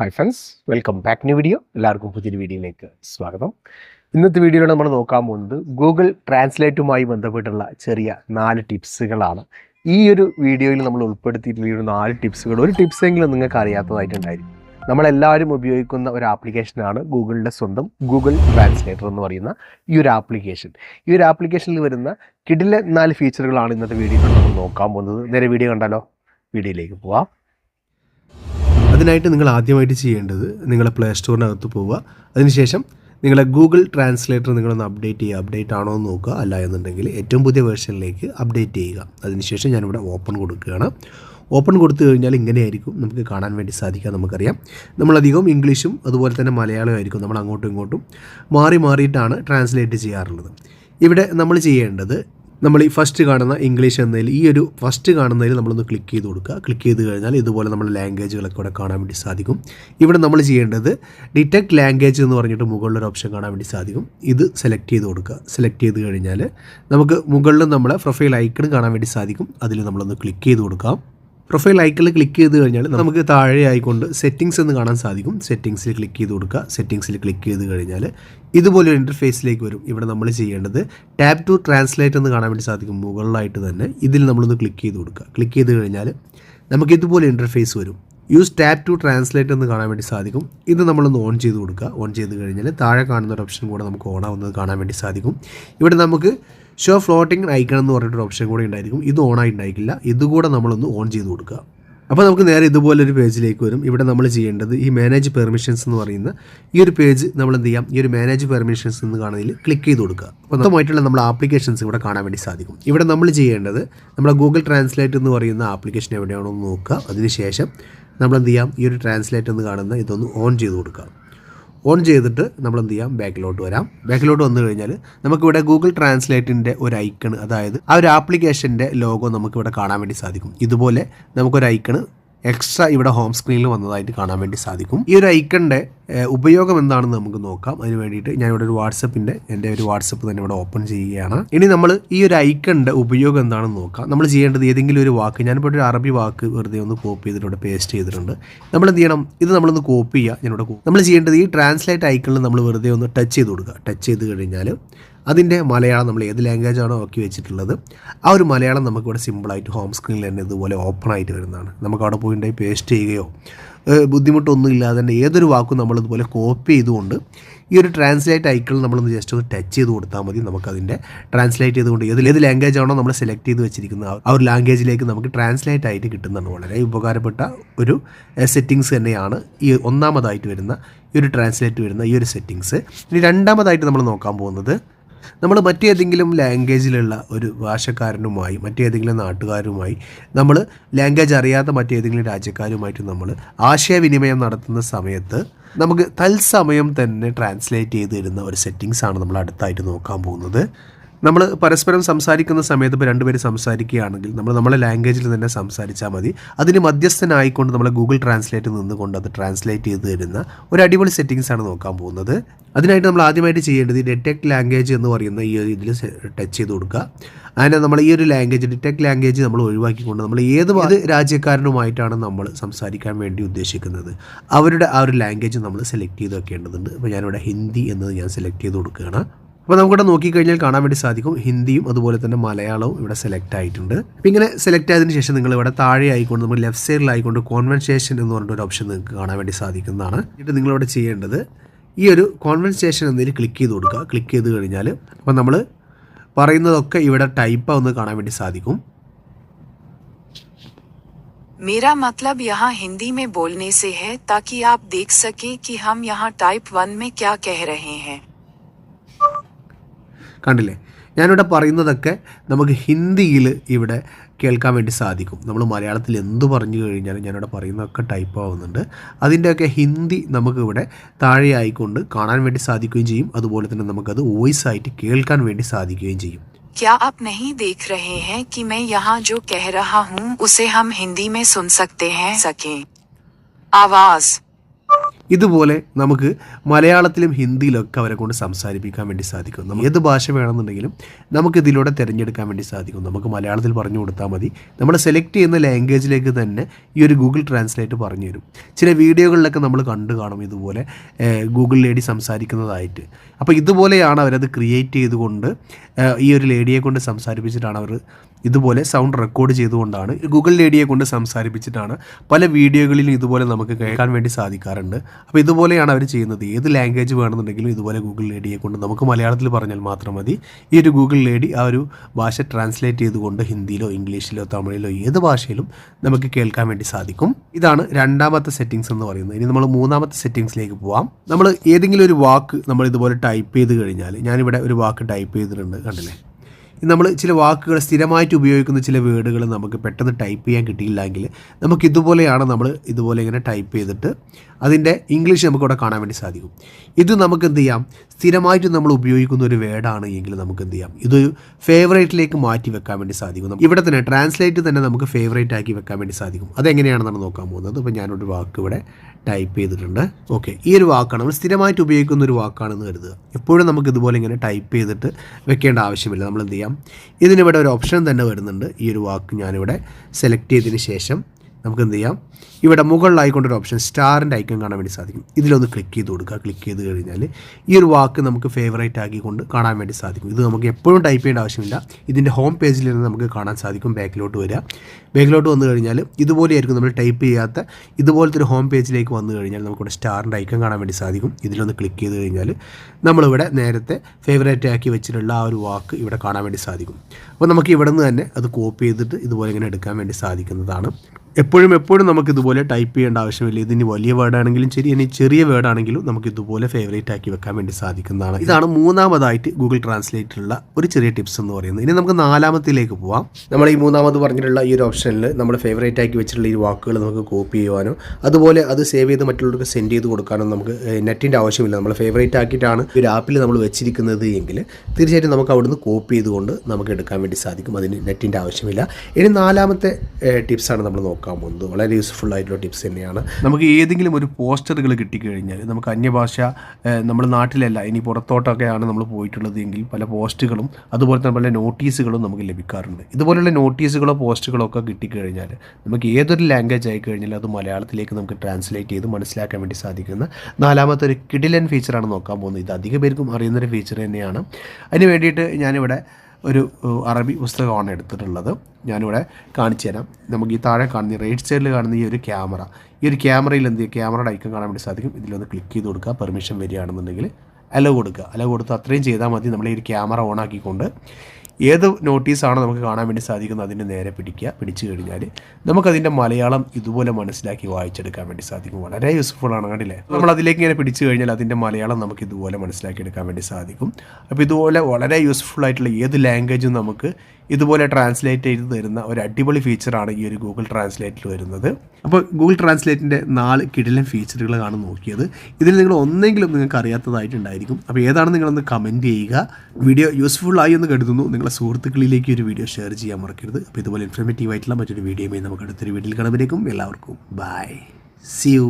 Hi friends welcome back new video എല്ലാവർക്കും പുതിയൊരു വീഡിയോയിലേക്ക് സ്വാഗതം. ഇന്നത്തെ വീഡിയോയിൽ നമ്മൾ നോക്കാൻ പോകുന്നത് ഗൂഗിൾ ട്രാൻസ്ലേറ്റുമായി ബന്ധപ്പെട്ടുള്ള ചെറിയ നാല് ടിപ്സുകളാണ്. ഈ ഒരു വീഡിയോയിൽ നമ്മൾ ഉൾപ്പെടുത്തിയിട്ടുള്ള ഈ ഒരു നാല് ടിപ്സുകൾ ഒരു ടിപ്സെങ്കിലും നിങ്ങൾക്ക് അറിയാത്തതായിട്ടുണ്ടായിരിക്കും. നമ്മളെല്ലാവരും ഉപയോഗിക്കുന്ന ഒരു ആപ്ലിക്കേഷനാണ് ഗൂഗിളിന്റെ സ്വന്തം ഗൂഗിൾ ട്രാൻസ്ലേറ്റർ എന്ന് പറയുന്ന ഈ ഒരു ആപ്ലിക്കേഷൻ. ഈ ഒരു ആപ്ലിക്കേഷനിൽ വരുന്ന കിടിലെ നാല് ഫീച്ചറുകളാണ് ഇന്നത്തെ വീഡിയോയിൽ നമ്മൾ നോക്കാൻ പോകുന്നത്. നേരെ വീഡിയോ കണ്ടാലോ? വീഡിയോയിലേക്ക് പോവാം. അതിനായിട്ട് നിങ്ങൾ ആദ്യമായിട്ട് ചെയ്യേണ്ടത് നിങ്ങളെ പ്ലേ സ്റ്റോറിനകത്ത് പോവുക. അതിനുശേഷം നിങ്ങളെ ഗൂഗിൾ ട്രാൻസ്ലേറ്റർ നിങ്ങളൊന്ന് അപ്ഡേറ്റ് ചെയ്യുക. അപ്ഡേറ്റ് ആണോ എന്ന് നോക്കുക. അല്ല എന്നുണ്ടെങ്കിൽ ഏറ്റവും പുതിയ വേർഷനിലേക്ക് അപ്ഡേറ്റ് ചെയ്യുക. അതിനുശേഷം ഞാനിവിടെ ഓപ്പൺ കൊടുക്കുകയാണ്. ഓപ്പൺ കൊടുത്തു കഴിഞ്ഞാൽ ഇങ്ങനെയായിരിക്കും. നമുക്ക് കാണാൻ വേണ്ടി സാധിക്കുക നമുക്കറിയാം. നമ്മളധികവും ഇംഗ്ലീഷും അതുപോലെ തന്നെ മലയാളം ആയിരിക്കും നമ്മൾ അങ്ങോട്ടും ഇങ്ങോട്ടും മാറി മാറിയിട്ടാണ് ട്രാൻസ്ലേറ്റ് ചെയ്യാറുള്ളത്. ഇവിടെ നമ്മൾ ചെയ്യേണ്ടത് നമ്മൾ ഈ ഫസ്റ്റ് കാണുന്ന ഇംഗ്ലീഷ് എന്നതിൽ ഈ ഒരു ഫസ്റ്റ് കാണുന്നതിൽ നമ്മളൊന്ന് ക്ലിക്ക് ചെയ്ത് കൊടുക്കുക. ക്ലിക്ക് ചെയ്ത് കഴിഞ്ഞാൽ ഇതുപോലെ നമ്മൾ ലാംഗ്വേജുകളൊക്കെ ഇവിടെ കാണാൻ വേണ്ടി സാധിക്കും. ഇവിടെ നമ്മൾ ചെയ്യേണ്ടത് ഡിറ്റക്ട് ലാംഗ്വേജ് എന്ന് പറഞ്ഞിട്ട് മുകളിലൊരു ഓപ്ഷൻ കാണാൻ വേണ്ടി സാധിക്കും. ഇത് സെലക്ട് ചെയ്ത് കൊടുക്കുക. സെലക്ട് ചെയ്ത് കഴിഞ്ഞാൽ നമുക്ക് മുകളിൽ നമ്മളെ പ്രൊഫൈൽ ഐക്കൺ കാണാൻ വേണ്ടി സാധിക്കും. അതിൽ നമ്മളൊന്ന് ക്ലിക്ക് ചെയ്ത് കൊടുക്കാം. പ്രൊഫൈൽ ഐക്കണിൽ ക്ലിക്ക് ചെയ്ത് കഴിഞ്ഞാൽ നമുക്ക് താഴെ ആയിക്കൊണ്ട് സെറ്റിങ്സ് എന്ന് കാണാൻ സാധിക്കും. സെറ്റിങ്സിൽ ക്ലിക്ക് ചെയ്ത് കൊടുക്കുക. സെറ്റിങ്സിൽ ക്ലിക്ക് ചെയ്ത് കഴിഞ്ഞാൽ ഇതുപോലൊരു ഇന്റർഫേസിലേക്ക് വരും. ഇവിടെ നമ്മൾ ചെയ്യേണ്ടത് ടാപ്പ് ടു ട്രാൻസ്ലേറ്റ് എന്ന് കാണാൻ വേണ്ടി സാധിക്കും. മുകളിലായിട്ട് തന്നെ ഇതിൽ നമ്മളൊന്ന് ക്ലിക്ക് ചെയ്ത് കൊടുക്കുക. ക്ലിക്ക് ചെയ്ത് കഴിഞ്ഞാൽ നമുക്ക് ഇതുപോലെ ഇന്റർഫേസ് വരും. യൂസ് ടാപ്പ് ടു ട്രാൻസ്ലേറ്റ് എന്ന് കാണാൻ വേണ്ടി സാധിക്കും. ഇത് നമ്മളൊന്ന് ഓൺ ചെയ്ത് കൊടുക്കുക. ഓൺ ചെയ്ത് കഴിഞ്ഞാൽ താഴെ കാണുന്ന ഒരു ഓപ്ഷൻ കൂടെ നമുക്ക് ഓൺ ആവുന്നത് കാണാൻ വേണ്ടി സാധിക്കും. ഇവിടെ നമുക്ക് ഷോ ഫ്ലോട്ടിംഗ് ഐക്കൺ എന്ന് പറഞ്ഞിട്ടൊരു ഓപ്ഷൻ കൂടെ ഉണ്ടായിരിക്കും. ഇത് ഓൺ ആയിട്ടുണ്ടായിരിക്കില്ല. ഇതുകൂടെ നമ്മളൊന്ന് ഓൺ ചെയ്ത് കൊടുക്കുക. അപ്പോൾ നമുക്ക് നേരെ ഇതുപോലൊരു പേജിലേക്ക് വരും. ഇവിടെ നമ്മൾ ചെയ്യേണ്ടത് ഈ മാനേജ് പെർമിഷൻസ് എന്ന് പറയുന്ന ഈ ഒരു പേജ് നമ്മൾ എന്ത് ചെയ്യാം? ഈ ഒരു മാനേജ് പെർമിഷൻസ് എന്ന് കാണുന്നതിൽ ക്ലിക്ക് ചെയ്ത് കൊടുക്കുക. മൊത്തമായിട്ടുള്ള നമ്മുടെ ആപ്ലിക്കേഷൻസ് ഇവിടെ കാണാൻ വേണ്ടി സാധിക്കും. ഇവിടെ നമ്മൾ ചെയ്യേണ്ടത് നമ്മുടെ ഗൂഗിൾ ട്രാൻസ്ലേറ്റ് എന്ന് പറയുന്ന ആപ്ലിക്കേഷൻ എവിടെയാണോ എന്ന് നോക്കുക. അതിനുശേഷം നമ്മൾ എന്ത് ചെയ്യാം? ഈ ഒരു ട്രാൻസ്ലേറ്റ് എന്ന് കാണുന്ന ഇതൊന്ന് ഓൺ ചെയ്ത് കൊടുക്കുക. ഓൺ ചെയ്തിട്ട് നമ്മൾ എന്ത് ചെയ്യാം? ബാക്കിലോട്ട് വരാം. ബാക്കിലോട്ട് വന്നു കഴിഞ്ഞാൽ നമുക്കിവിടെ ഗൂഗിൾ ട്രാൻസ്ലേറ്റിന്റെ ഒരു ഐക്കൺ അതായത് ആ ഒരു ആപ്ലിക്കേഷന്റെ ലോഗോ നമുക്കിവിടെ കാണാൻ വേണ്ടി സാധിക്കും. ഇതുപോലെ നമുക്കൊരു ഐക്കൺ എക്സ്ട്രാ ഇവിടെ ഹോം സ്ക്രീനിൽ വന്നതായിട്ട് കാണാൻ വേണ്ടി സാധിക്കും. ഈ ഒരു ഐക്കണിന്റെ ഉപയോഗം എന്താണെന്ന് നമുക്ക് നോക്കാം. അതിന് വേണ്ടിയിട്ട് ഞാനിവിടെ ഒരു വാട്സപ്പിന്റെ എന്റെ ഒരു വാട്സപ്പ് തന്നെ ഇവിടെ ഓപ്പൺ ചെയ്യുകയാണ്. ഇനി നമ്മൾ ഈ ഒരു ഐക്കണിന്റെ ഉപയോഗം എന്താണെന്ന് നോക്കാം. നമ്മൾ ചെയ്യേണ്ടത് ഏതെങ്കിലും ഒരു വാക്ക് ഞാനിപ്പോൾ ഒരു അറബി വാക്ക് വെറുതെ ഒന്ന് കോപ്പി ചെയ്തിട്ടുണ്ട് പേസ്റ്റ് ചെയ്തിട്ടുണ്ട്. നമ്മൾ എന്ത് ചെയ്യണം? ഇത് നമ്മളൊന്ന് കോപ്പി ചെയ്യുക ഞാനിവിടെ നമ്മൾ ചെയ്യേണ്ടത് ഈ ട്രാൻസ്ലേറ്റ് ഐക്കണിൽ നമ്മൾ വെറുതെ ഒന്ന് ടച്ച് ചെയ്ത് കൊടുക്കുക. ടച്ച് ചെയ്ത് കഴിഞ്ഞാൽ അതിന്റെ മലയാളം നമ്മൾ ഏത് ലാംഗ്വേജ് ആണോ ആക്കി വെച്ചിട്ടുള്ളത്. ആ ഒരു മലയാളം നമുക്കിവിടെ സിമ്പിളായിട്ട് ഹോം സ്ക്രീനിൽ തന്നെ ഇതുപോലെ ഓപ്പൺ ആയിട്ട് വരുന്നതാണ്. നമുക്ക് അവിടെ പോയിട്ട് പേസ്റ്റ് ചെയ്യുകയോ ബുദ്ധിമുട്ടൊന്നും ഇല്ലാതെ തന്നെ ഏതൊരു വാക്കും നമ്മളിതുപോലെ കോപ്പി ചെയ്തുകൊണ്ട് ഈ ഒരു ട്രാൻസ്ലേറ്റ് ഐക്കണിൽ നമ്മളൊന്ന് ജസ്റ്റ് ഒന്ന് ടച്ച് ചെയ്ത് കൊടുത്താൽ മതി. നമുക്കതിന്റെ ട്രാൻസ്ലേറ്റ് ചെയ്തുകൊണ്ട് ഏതിൽ ഏത് ലാംഗ്വേജ് ആണോ നമ്മൾ സെലക്ട് ചെയ്ത് വെച്ചിരിക്കുന്ന ആ ഒരു ലാംഗ്വേജിലേക്ക് നമുക്ക് ട്രാൻസ്ലേറ്റ് ആയിട്ട് കിട്ടുന്നതാണ്. വളരെ ഉപകാരപ്പെട്ട ഒരു സെറ്റിങ്സ് തന്നെയാണ് ഈ ഒന്നാമതായിട്ട് വരുന്ന ഈ ഒരു ട്രാൻസ്ലേറ്റ് വരുന്ന ഈ ഒരു സെറ്റിങ്സ് ഇനി രണ്ടാമതായിട്ട് നമ്മൾ നോക്കാൻ പോകുന്നത് നമ്മൾ മറ്റേതെങ്കിലും ലാംഗ്വേജിലുള്ള ഒരു ഭാഷക്കാരനുമായി മറ്റേതെങ്കിലും നാട്ടുകാരുമായി നമ്മൾ ലാംഗ്വേജ് അറിയാത്ത മറ്റേതെങ്കിലും രാജ്യക്കാരുമായിട്ട് നമ്മൾ ആശയവിനിമയം നടത്തുന്ന സമയത്ത് നമുക്ക് തത്സമയം തന്നെ ട്രാൻസ്ലേറ്റ് ചെയ്ത് തരുന്ന ഒരു സെറ്റിങ്സാണ് നമ്മൾ അടുത്തായിട്ട് നോക്കാൻ പോകുന്നത്. നമ്മൾ പരസ്പരം സംസാരിക്കുന്ന സമയത്ത് ഇപ്പോൾ രണ്ടുപേരും സംസാരിക്കുകയാണെങ്കിൽ നമ്മൾ നമ്മളെ ലാംഗ്വേജിൽ തന്നെ സംസാരിച്ചാൽ മതി. അതിന് മധ്യസ്ഥനായിക്കൊണ്ട് നമ്മൾ ഗൂഗിൾ ട്രാൻസ്ലേറ്റ് നിന്നുകൊണ്ട് അത് ട്രാൻസ്ലേറ്റ് ചെയ്ത് തരുന്ന ഒരു അടിപൊളി സെറ്റിങ്സ് ആണ് നോക്കാൻ പോകുന്നത്. അതിനായിട്ട് നമ്മൾ ആദ്യമായിട്ട് ചെയ്യേണ്ടത് ഡിറ്റക്ട് ലാംഗ്വേജ് എന്ന് പറയുന്ന ഈ ഒരു ഇതിൽ ടച്ച് ചെയ്ത് കൊടുക്കുക. അതിനെ നമ്മൾ ഈ ഒരു ലാംഗ്വേജ് ഡിറ്റക്ട് ലാംഗ്വേജ് നമ്മൾ ഒഴിവാക്കിക്കൊണ്ട് നമ്മൾ ഏത് രാജ്യക്കാരനുമായിട്ടാണ് നമ്മൾ സംസാരിക്കാൻ വേണ്ടി ഉദ്ദേശിക്കുന്നത്? അവരുടെ ആ ഒരു ലാംഗ്വേജ് നമ്മൾ സെലക്ട് ചെയ്ത് വെക്കേണ്ടതുണ്ട്. അപ്പോൾ ഞാനിവിടെ ഹിന്ദി എന്നത് ഞാൻ സെലക്ട് ചെയ്ത് കൊടുക്കുകയാണ്. അപ്പോൾ നമുക്കിവിടെ നോക്കിക്കഴിഞ്ഞാൽ കാണാൻ വേണ്ടി സാധിക്കും ഹിന്ദിയും അതുപോലെ തന്നെ മലയാളവും ഇവിടെ സെലക്ട് ആയിട്ടുണ്ട് അപ്പോൾ ഇങ്ങനെ സെലക്ട് ആയതിനു ശേഷം നിങ്ങൾ ഇവിടെ താഴെ ആയിക്കൊണ്ട് നമ്മൾ ലെഫ്റ്റ് സൈഡിലായിക്കൊണ്ട് കോൺവെൻസേഷൻ എന്ന് പറഞ്ഞിട്ട് ഒരു ഓപ്ഷൻ നിങ്ങൾക്ക് കാണാൻ വേണ്ടി സാധിക്കുന്നതാണ് എന്നിട്ട് നിങ്ങളിവിടെ ചെയ്യേണ്ടത് ഈ ഒരു കോൺവെൻസേഷൻ എന്നതിൽ ക്ലിക്ക് ചെയ്ത് കൊടുക്കുക ക്ലിക്ക് ചെയ്ത് കഴിഞ്ഞാൽ അപ്പോൾ നമ്മൾ പറയുന്നതൊക്കെ ഇവിടെ ടൈപ്പ് ആവുന്നത് കാണാൻ വേണ്ടി സാധിക്കും मेरा मतलब यहाँ हिंदी में बोलने से है ताकि आप देख सकें कि हम यहाँ टाइप वन में क्या कह रहे हैं കണ്ടില്ലേ ഞാനിവിടെ പറയുന്നതൊക്കെ നമുക്ക് ഹിന്ദിയിൽ ഇവിടെ കേൾക്കാൻ വേണ്ടി സാധിക്കും നമ്മൾ മലയാളത്തിൽ എന്ത് പറഞ്ഞു കഴിഞ്ഞാലും ഞാനിവിടെ പറയുന്നതൊക്കെ ടൈപ്പ് ആവുന്നുണ്ട് അതിൻ്റെയൊക്കെ ഹിന്ദി നമുക്കിവിടെ താഴെ ആയിക്കൊണ്ട് കാണാൻ വേണ്ടി സാധിക്കുകയും ചെയ്യും അതുപോലെ തന്നെ നമുക്കത് വോയിസ് ആയിട്ട് കേൾക്കാൻ വേണ്ടി സാധിക്കുകയും ചെയ്യും क्या आप नहीं देख रहे हैं कि मैं यहाँ जो कह रहा हूँ उसे हम हिंदी में सुन सकते हैं सके आवाज ഇതുപോലെ നമുക്ക് മലയാളത്തിലും ഹിന്ദിയിലൊക്കെ അവരെ കൊണ്ട് സംസാരിപ്പിക്കാൻ വേണ്ടി സാധിക്കും നമ്മൾ ഏത് ഭാഷ വേണമെന്നുണ്ടെങ്കിലും നമുക്ക് ഇതിലൂടെ തിരഞ്ഞെടുക്കാൻ വേണ്ടി സാധിക്കും നമുക്ക് മലയാളത്തിൽ പറഞ്ഞു കൊടുത്താൽ മതി. നമ്മൾ സെലക്ട് ചെയ്യുന്ന ലാംഗ്വേജിലേക്ക് തന്നെ ഈ ഒരു ഗൂഗിൾ ട്രാൻസ്ലേറ്റ് പറഞ്ഞു തരും. ചില വീഡിയോകളിലൊക്കെ നമ്മൾ കണ്ടു കാണും ഇതുപോലെ ഗൂഗിൾ ലേഡി സംസാരിക്കുന്നതായിട്ട്. അപ്പോൾ ഇതുപോലെയാണ് അവരത് ക്രിയേറ്റ് ചെയ്തുകൊണ്ട് ഈ ഒരു ലേഡിയെ കൊണ്ട് സംസാരിപ്പിച്ചിട്ടാണ് അവർ ഇതുപോലെ സൗണ്ട് റെക്കോർഡ് ചെയ്തുകൊണ്ടാണ് ഗൂഗിൾ ലേഡിയെ കൊണ്ട് സംസാരിപ്പിച്ചിട്ടാണ് പല വീഡിയോകളിലും ഇതുപോലെ നമുക്ക് കേൾക്കാൻ വേണ്ടി സാധിക്കാറുണ്ട്. അപ്പോൾ ഇതുപോലെയാണ് അവർ ചെയ്യുന്നത്. ഏത് ലാംഗ്വേജ് വേണമെന്നുണ്ടെങ്കിലും ഇതുപോലെ ഗൂഗിൾ ലേഡിയെ കൊണ്ട് നമുക്ക് മലയാളത്തിൽ പറഞ്ഞാൽ മാത്രം മതി. ഈ ഒരു ഗൂഗിൾ ലേഡി ആ ഒരു ഭാഷ ട്രാൻസ്ലേറ്റ് ചെയ്തുകൊണ്ട് ഹിന്ദിയിലോ ഇംഗ്ലീഷിലോ തമിഴിലോ ഏത് ഭാഷയിലും നമുക്ക് കേൾക്കാൻ വേണ്ടി സാധിക്കും. ഇതാണ് രണ്ടാമത്തെ സെറ്റിങ്സ് എന്ന് പറയുന്നത്. ഇനി നമ്മൾ മൂന്നാമത്തെ സെറ്റിങ്സിലേക്ക് പോവാം. നമ്മൾ ഏതെങ്കിലും ഒരു വാക്ക് നമ്മൾ ഇതുപോലെ ടൈപ്പ് ചെയ്ത് കഴിഞ്ഞാൽ ഞാനിവിടെ ഒരു വാക്ക് ടൈപ്പ് ചെയ്തിട്ടുണ്ട് കണ്ടില്ലേ? നമ്മൾ ചില വാക്കുകൾ സ്ഥിരമായിട്ട് ഉപയോഗിക്കുന്ന ചില വേർഡുകൾ നമുക്ക് പെട്ടെന്ന് ടൈപ്പ് ചെയ്യാൻ കിട്ടിയില്ലെങ്കിൽ നമുക്ക് ഇതുപോലെയാണ് നമ്മൾ ഇതുപോലെ ഇങ്ങനെ ടൈപ്പ് ചെയ്തിട്ട് അതിന്റെ ഇംഗ്ലീഷ് നമുക്ക് ഇവിടെ കാണാൻ വേണ്ടി സാധിക്കും. ഇത് നമുക്ക് എന്ത് ചെയ്യാം? സ്ഥിരമായിട്ട് നമ്മൾ ഉപയോഗിക്കുന്ന ഒരു വേർഡാണ് എങ്കിൽ നമുക്ക് എന്ത് ചെയ്യാം? ഇതൊരു ഫേവറേറ്റിലേക്ക് മാറ്റി വെക്കാൻ വേണ്ടി സാധിക്കും. ഇവിടെ തന്നെ ട്രാൻസ്ലേറ്റ് തന്നെ നമുക്ക് ഫേവറേറ്റ് ആക്കി വെക്കാൻ വേണ്ടി സാധിക്കും. അതെങ്ങനെയാണെന്നാണ് നോക്കാൻ പോകുന്നത്? അപ്പോൾ ഞാനൊരു വാക്ക് ഇവിടെ ടൈപ്പ് ചെയ്തിട്ടുണ്ട്. ഓക്കെ ഈ ഒരു വാക്കാണ് നമ്മൾ സ്ഥിരമായിട്ട് ഉപയോഗിക്കുന്ന ഒരു വാക്കാണെന്ന് കരുതുക. എപ്പോഴും നമുക്ക് ഇതുപോലെ ഇങ്ങനെ ടൈപ്പ് ചെയ്തിട്ട് വെക്കേണ്ട ആവശ്യമില്ല. നമ്മൾ എന്ത് ചെയ്യാം ഇതിനിവിടെ ഒരു ഓപ്ഷൻ തന്നെ വരുന്നുണ്ട്. ഈ ഒരു വാക്ക് ഞാനിവിടെ സെലക്ട് ചെയ്തതിന് ശേഷം നമുക്ക് എന്ത് ചെയ്യാം ഇവിടെ മുകളിലായിക്കൊണ്ടൊരു ഓപ്ഷൻ സ്റ്റാറിന്റെ ഐക്കൺ കാണാൻ വേണ്ടി സാധിക്കും. ഇതിലൊന്ന് ക്ലിക്ക് ചെയ്ത് കൊടുക്കുക. ക്ലിക്ക് ചെയ്ത് കഴിഞ്ഞാൽ ഈ ഒരു വാക്ക് നമുക്ക് ഫേവറേറ്റ് ആക്കിക്കൊണ്ട് കാണാൻ വേണ്ടി സാധിക്കും. ഇത് നമുക്ക് എപ്പോഴും ടൈപ്പ് ചെയ്യേണ്ട ആവശ്യമില്ല. ഇതിന്റെ ഹോം പേജിൽ നിന്ന് നമുക്ക് കാണാൻ സാധിക്കും ബാക്കിലോട്ട് വരിക. ബാക്കിലോട്ട് വന്നു കഴിഞ്ഞാൽ ഇതുപോലെയായിരിക്കും നമ്മൾ ടൈപ്പ് ചെയ്യാത്ത ഇതുപോലത്തെ ഒരു ഹോം പേജിലേക്ക് വന്നു കഴിഞ്ഞാൽ നമുക്കിവിടെ സ്റ്റാറിന്റെ ഐക്കൺ കാണാൻ വേണ്ടി സാധിക്കും. ഇതിലൊന്ന് ക്ലിക്ക് ചെയ്ത് കഴിഞ്ഞാൽ നമ്മളിവിടെ നേരത്തെ ഫേവറേറ്റ് ആക്കി വെച്ചിട്ടുള്ള ആ ഒരു വാക്ക് ഇവിടെ കാണാൻ വേണ്ടി സാധിക്കും. അപ്പോൾ നമുക്ക് ഇവിടെ നിന്ന് തന്നെ അത് കോപ്പി ചെയ്തിട്ട് ഇതുപോലെ ഇങ്ങനെ എടുക്കാൻ വേണ്ടി സാധിക്കുന്നതാണ്. എപ്പോഴും എപ്പോഴും നമുക്ക് ഇതുപോലെ ടൈപ്പ് ചെയ്യേണ്ട ആവശ്യമില്ല. ഇതിന് വലിയ വേർഡാണെങ്കിലും ശരി ഇനി ചെറിയ വേർഡാണെങ്കിലും നമുക്ക് ഇതുപോലെ ഫേവറേറ്റ് ആക്കി വെക്കാൻ വേണ്ടി സാധിക്കുന്നതാണ്. ഇതാണ് മൂന്നാമതായിട്ട് ഗൂഗിൾ ട്രാൻസ്ലേറ്റിലുള്ള ഒരു ചെറിയ ടിപ്സ് എന്ന് പറയുന്നത്. ഇനി നമുക്ക് നാലാമത്തിലേക്ക് പോവാം. നമ്മൾ ഈ മൂന്നാമത് പറഞ്ഞിട്ടുള്ള ഈ ഒരു ഓപ്ഷനിൽ നമ്മൾ ഫേവറേറ്റ് ആക്കി വെച്ചിട്ടുള്ള ഈ വാക്കുകൾ നമുക്ക് കോപ്പി ചെയ്യുവാനോ അതുപോലെ അത് സേവ് ചെയ്ത് മറ്റുള്ളവർക്ക് സെൻഡ് ചെയ്ത് കൊടുക്കാനോ നമുക്ക് നെറ്റിന്റെ ആവശ്യമില്ല. നമ്മൾ ഫേവറേറ്റ് ആക്കിയിട്ടാണ് ഒരു ആപ്പിൽ നമ്മൾ വെച്ചിരിക്കുന്നത് എങ്കിൽ തീർച്ചയായിട്ടും നമുക്ക് അവിടുന്ന് കോപ്പി ചെയ്തുകൊണ്ട് നമുക്ക് എടുക്കാൻ വേണ്ടി സാധിക്കും. അതിന് നെറ്റിന്റെ ആവശ്യമില്ല. ഇനി നാലാമത്തെ ടിപ്സാണ് നമ്മൾ നോക്കാൻ പോകുന്നത് വളരെ യൂസ്ഫുൾ ആയിട്ടുള്ള ടിപ്സ് തന്നെയാണ്. നമുക്ക് ഏതെങ്കിലും ഒരു പോസ്റ്ററുകൾ കിട്ടിക്കഴിഞ്ഞാൽ നമുക്ക് അന്യഭാഷ നമ്മൾ നാട്ടിലല്ല ഇനി പുറത്തോട്ടൊക്കെയാണ് നമ്മൾ പോയിട്ടുള്ളത് എങ്കിൽ പല പോസ്റ്റുകളും അതുപോലെ തന്നെ പല നോട്ടീസുകളും നമുക്ക് ലഭിക്കാറുണ്ട്. ഇതുപോലുള്ള നോട്ടീസുകളോ പോസ്റ്റുകളോ ഒക്കെ കിട്ടിക്കഴിഞ്ഞാൽ നമുക്ക് ഏതൊരു ലാംഗ്വേജ് ആയി കഴിഞ്ഞാൽ അത് മലയാളത്തിലേക്ക് നമുക്ക് ട്രാൻസ്ലേറ്റ് ചെയ്ത് മനസ്സിലാക്കാൻ വേണ്ടി സാധിക്കുന്ന നാലാമത്തെ ഒരു കിഡിലൻ ഫീച്ചറാണ് നോക്കാൻ പോകുന്നത്. ഇത് അധിക പേർക്കും അറിയുന്നൊരു ഫീച്ചർ തന്നെയാണ്. അതിന് വേണ്ടിയിട്ട് ഞാനിവിടെ ഒരു അറബി പുസ്തകമാണ് എടുത്തിട്ടുള്ളത്. ഞാനിവിടെ കാണിച്ചു തരാം. നമുക്ക് ഈ താഴെ കാണുന്ന റൈറ്റ് സൈഡിൽ കാണുന്ന ഈ ഒരു ക്യാമറ. ഈ ഒരു ക്യാമറയിൽ എന്ത് ക്യാമറയുടെ ഐക്കൺ കാണാൻ വേണ്ടി സാധിക്കും. ഇതിലൊന്ന് ക്ലിക്ക് ചെയ്ത് കൊടുക്കുക. പെർമിഷൻ വരികയാണെന്നുണ്ടെങ്കിൽ അലോ കൊടുക്കുക. അലോ കൊടുത്ത് അത്രയും ചെയ്താൽ മതി. നമ്മൾ ഈ ഒരു ക്യാമറ ഓൺ ആക്കിക്കൊണ്ട് ഏത് നോട്ടീസാണ് നമുക്ക് കാണാൻ വേണ്ടി സാധിക്കുന്നത് അതിന് നേരെ പിടിക്കുക പിടിച്ചു കഴിഞ്ഞാൽ നമുക്കതിന്റെ മലയാളം ഇതുപോലെ മനസ്സിലാക്കി വായിച്ചെടുക്കാൻ വേണ്ടി സാധിക്കും. വളരെ യൂസ്ഫുൾ ആണ് കണ്ടില്ലേ? നമ്മൾ അതിലേക്ക് ഇങ്ങനെ പിടിച്ചു കഴിഞ്ഞാൽ അതിന്റെ മലയാളം നമുക്ക് ഇതുപോലെ മനസ്സിലാക്കി എടുക്കാൻ വേണ്ടി സാധിക്കും. അപ്പോൾ ഇതുപോലെ വളരെ യൂസ്ഫുൾ ആയിട്ടുള്ള ഏത് ലാംഗ്വേജും നമുക്ക് ഇതുപോലെ ട്രാൻസ്ലേറ്റ് ചെയ്ത് തരുന്ന ഒരു അടിപൊളി ഫീച്ചറാണ് ഈ ഒരു ഗൂഗിൾ ട്രാൻസ്ലേറ്റിൽ വരുന്നത്. അപ്പോൾ ഗൂഗിൾ ട്രാൻസ്ലേറ്റിന്റെ നാല് കിടിലൻ ഫീച്ചറുകളാണ് നോക്കിയത്. ഇതിൽ നിങ്ങൾ ഒന്നെങ്കിലും നിങ്ങൾക്ക് അറിയാത്തതായിട്ടുണ്ടായിരിക്കും. അപ്പോൾ ഏതാണ് നിങ്ങളൊന്ന് കമന്റ് ചെയ്യുക. വീഡിയോ യൂസ്ഫുൾ ആയി എന്ന് കരുതുന്നു. നിങ്ങളെ സുഹൃത്തുക്കളിലേക്ക് ഒരു വീഡിയോ ഷെയർ ചെയ്യാൻ മറക്കരുത്. അപ്പോൾ ഇതുപോലെ ഇൻഫർമേറ്റീവ് ആയിട്ടുള്ള മറ്റൊരു വീഡിയോയുമായി നമുക്ക് അടുത്തൊരു വീഡിയോയിൽ കാണുമ്പോഴേക്കും എല്ലാവർക്കും ബൈ സി യു